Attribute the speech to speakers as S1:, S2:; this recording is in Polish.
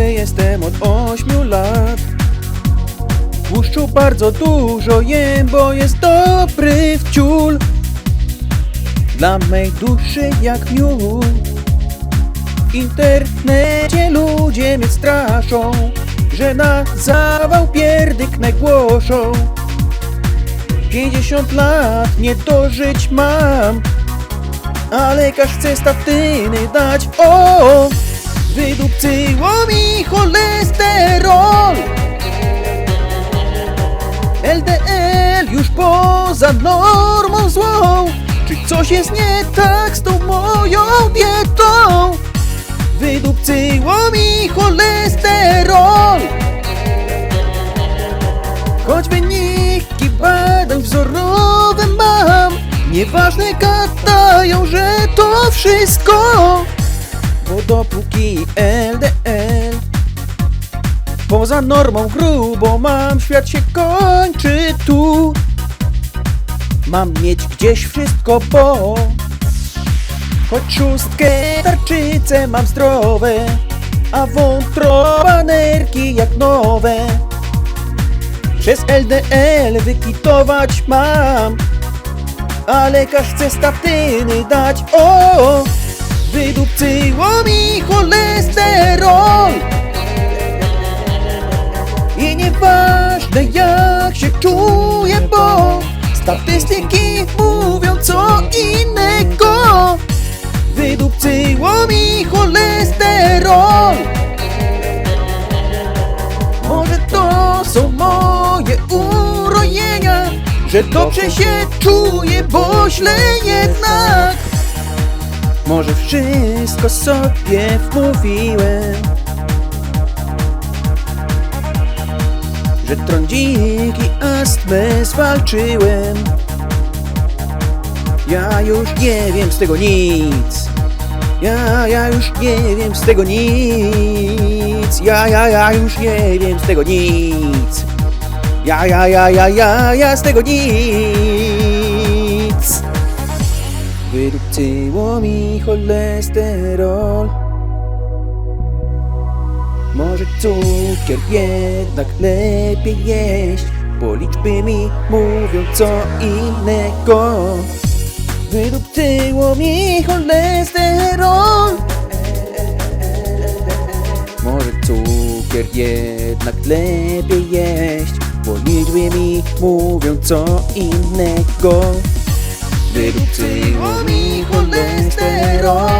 S1: jestem od ośmiu lat. Tłuszczu bardzo dużo jem, bo jest dobry wciul. Dla mej duszy jak miód. W internecie ludzie mnie straszą, że na zawał pierdyknę głoszą. 50 lat nie dożyć mam, a lekarz chce statyny dać. O, wydupcyło mi cholesterol. LDL już poza normą złą. Czy coś jest nie tak z tą moją dietą? Wydupcyło mi cholesterol. Choć wyniki badań wzorowe mam Nieważne gadają, że to wszystko Bo dopóki LDL Poza normą grubo mam Świat się kończy tu. Mam mieć gdzieś wszystko, bo Choć szóstkę tarczyce mam zdrowe A wątroba nerki jak nowe. Przez LDL wykitować mam A lekarz chce statyny dać O, wydupcyło mi cholesterol. I nieważne jak się czuję, bo Statystyki mówią co innego. Wydupcyło mi cholesterol. Może to są moje urojenia Że dobrze się czuję, bo źle jednak Może wszystko sobie wmówiłem Że trądziki astmę zwalczyłem Ja już nie wiem z tego nic ja, ja już nie wiem z tego nic. Ja, ja, ja już nie wiem z tego nic. Ja, ja, ja, ja, ja, ja z tego nic. Wydupcyło mi cholesterol. Może cukier jednak lepiej jeść, bo liczby mi mówią co innego. Wydupcyło mi cholesterol Może cukier jednak lepiej jeść Bo liczby mi mówią co innego Little thing on me, who lays there on